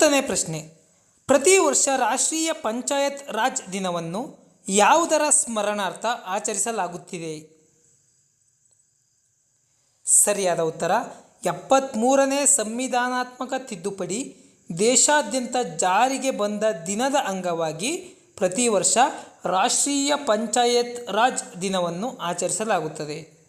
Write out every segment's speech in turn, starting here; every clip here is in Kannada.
ಹತ್ತನೇ ಪ್ರಶ್ನೆ. ಪ್ರತಿ ವರ್ಷ ರಾಷ್ಟ್ರೀಯ ಪಂಚಾಯತ್ ರಾಜ್ ದಿನವನ್ನು ಯಾವುದರ ಸ್ಮರಣಾರ್ಥ ಆಚರಿಸಲಾಗುತ್ತಿದೆ? ಸರಿಯಾದ ಉತ್ತರ ಎಪ್ಪತ್ತ್ಮೂರನೇ ಸಂವಿಧಾನಾತ್ಮಕ ತಿದ್ದುಪಡಿ ದೇಶಾದ್ಯಂತ ಜಾರಿಗೆ ಬಂದ ದಿನದ ಅಂಗವಾಗಿ ಪ್ರತಿ ವರ್ಷ ರಾಷ್ಟ್ರೀಯ ಪಂಚಾಯತ್ ರಾಜ್ ದಿನವನ್ನು ಆಚರಿಸಲಾಗುತ್ತದೆ.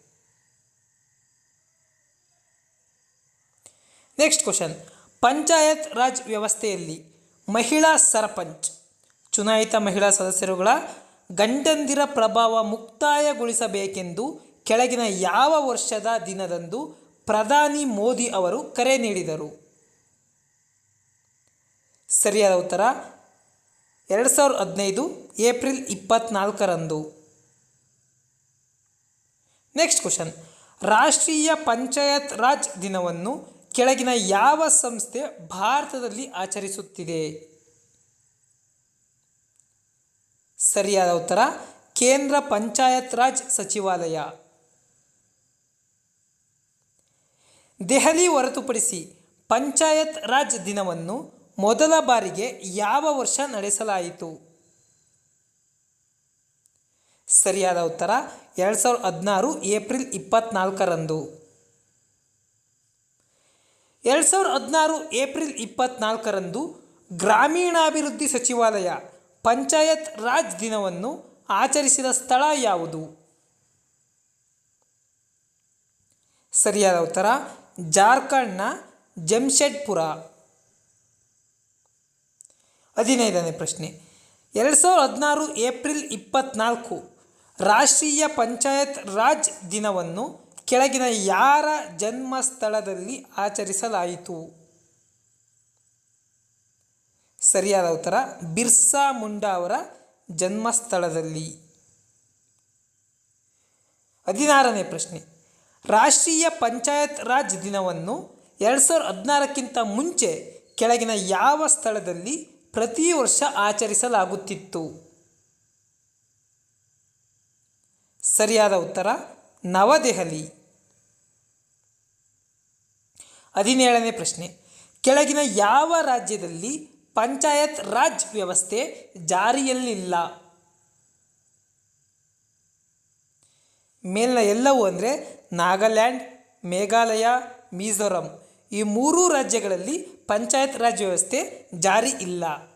Next question. ಪಂಚಾಯತ್ ರಾಜ್ ವ್ಯವಸ್ಥೆಯಲ್ಲಿ ಮಹಿಳಾ ಸರಪಂಚ್. ಚುನಾಯಿತ ಮಹಿಳಾ ಸದಸ್ಯರುಗಳ ಗಂಡಂದಿರ ಪ್ರಭಾವ ಮುಕ್ತಾಯಗೊಳಿಸಬೇಕೆಂದು ಕೆಳಗಿನ ಯಾವ ವರ್ಷದ ದಿನದಂದು ಪ್ರಧಾನಿ ಮೋದಿ ಅವರು ಕರೆ ನೀಡಿದರು. ಸರಿಯಾದ ಉತ್ತರ ಎರಡು ಸಾವಿರದ ಹದಿನೈದು ಏಪ್ರಿಲ್ ಇಪ್ಪತ್ನಾಲ್ಕರಂದು. Next question. ರಾಷ್ಟ್ರೀಯ ಪಂಚಾಯತ್ ರಾಜ್ ದಿನವನ್ನು ಕೆಳಗಿನ ಯಾವ ಸಂಸ್ಥೆ ಭಾರತದಲ್ಲಿ ಆಚರಿಸುತ್ತಿದೆ? ಸರಿಯಾದ ಉತ್ತರ, ಕೇಂದ್ರ ಪಂಚಾಯತ್ ರಾಜ್ ಸಚಿವಾಲಯ. ದೆಹಲಿ ಹೊರತುಪಡಿಸಿ ಪಂಚಾಯತ್ ರಾಜ್ ದಿನವನ್ನು ಮೊದಲ ಬಾರಿಗೆ ಯಾವ ವರ್ಷ ನಡೆಸಲಾಯಿತು? ಸರಿಯಾದ ಉತ್ತರ, ಎರಡು ಸಾವಿರದ ಹದಿನಾರು ಏಪ್ರಿಲ್ ಇಪ್ಪತ್ನಾಲ್ಕರಂದು. ಎರಡು ಸಾವಿರದ ಹದಿನಾರು ಏಪ್ರಿಲ್ ಇಪ್ಪತ್ತ್ನಾಲ್ಕರಂದು ಗ್ರಾಮೀಣಾಭಿವೃದ್ಧಿ ಸಚಿವಾಲಯ ಪಂಚಾಯತ್ ರಾಜ್ ದಿನವನ್ನು ಆಚರಿಸಿದ ಸ್ಥಳ ಯಾವುದು? ಸರಿಯಾದ ಉತ್ತರ, ಜಾರ್ಖಂಡ್ನ ಜಮ್ಶೆಡ್ಪುರ. ಹದಿನೈದನೇ ಪ್ರಶ್ನೆ. ಎರಡು ಸಾವಿರದ ಹದಿನಾರು ಏಪ್ರಿಲ್ ಇಪ್ಪತ್ನಾಲ್ಕು ರಾಷ್ಟ್ರೀಯ ಪಂಚಾಯತ್ ರಾಜ್ ದಿನವನ್ನು ಕೆಳಗಿನ ಯಾರ ಜನ್ಮಸ್ಥಳದಲ್ಲಿ ಆಚರಿಸಲಾಯಿತು? ಸರಿಯಾದ ಉತ್ತರ, ಬಿರ್ಸಾ ಮುಂಡಾ ಅವರ ಜನ್ಮಸ್ಥಳದಲ್ಲಿ. ಹದಿನಾರನೇ ಪ್ರಶ್ನೆ. ರಾಷ್ಟ್ರೀಯ ಪಂಚಾಯತ್ ರಾಜ್ ದಿನವನ್ನು ಎರಡು ಸಾವಿರದ ಹದಿನಾರಕ್ಕಿಂತ ಮುಂಚೆ ಕೆಳಗಿನ ಯಾವ ಸ್ಥಳದಲ್ಲಿ ಪ್ರತಿ ವರ್ಷ ಆಚರಿಸಲಾಗುತ್ತಿತ್ತು? ಸರಿಯಾದ ಉತ್ತರ, ನವದೆಹಲಿ. ಹದಿನೇಳನೇ ಪ್ರಶ್ನೆ. ಕೆಳಗಿನ ಯಾವ ರಾಜ್ಯದಲ್ಲಿ ಪಂಚಾಯತ್ ರಾಜ್ ವ್ಯವಸ್ಥೆ ಜಾರಿಯಲ್ಲಿಲ್ಲ? ಮೇಲಿನ ಎಲ್ಲವೂ ಅಂದರೆ ನಾಗಾಲ್ಯಾಂಡ್, ಮೇಘಾಲಯ, ಮಿಜೋರಂ. ಈ ಮೂರೂ ರಾಜ್ಯಗಳಲ್ಲಿ ಪಂಚಾಯತ್ ರಾಜ್ ವ್ಯವಸ್ಥೆ ಜಾರಿ ಇಲ್ಲ.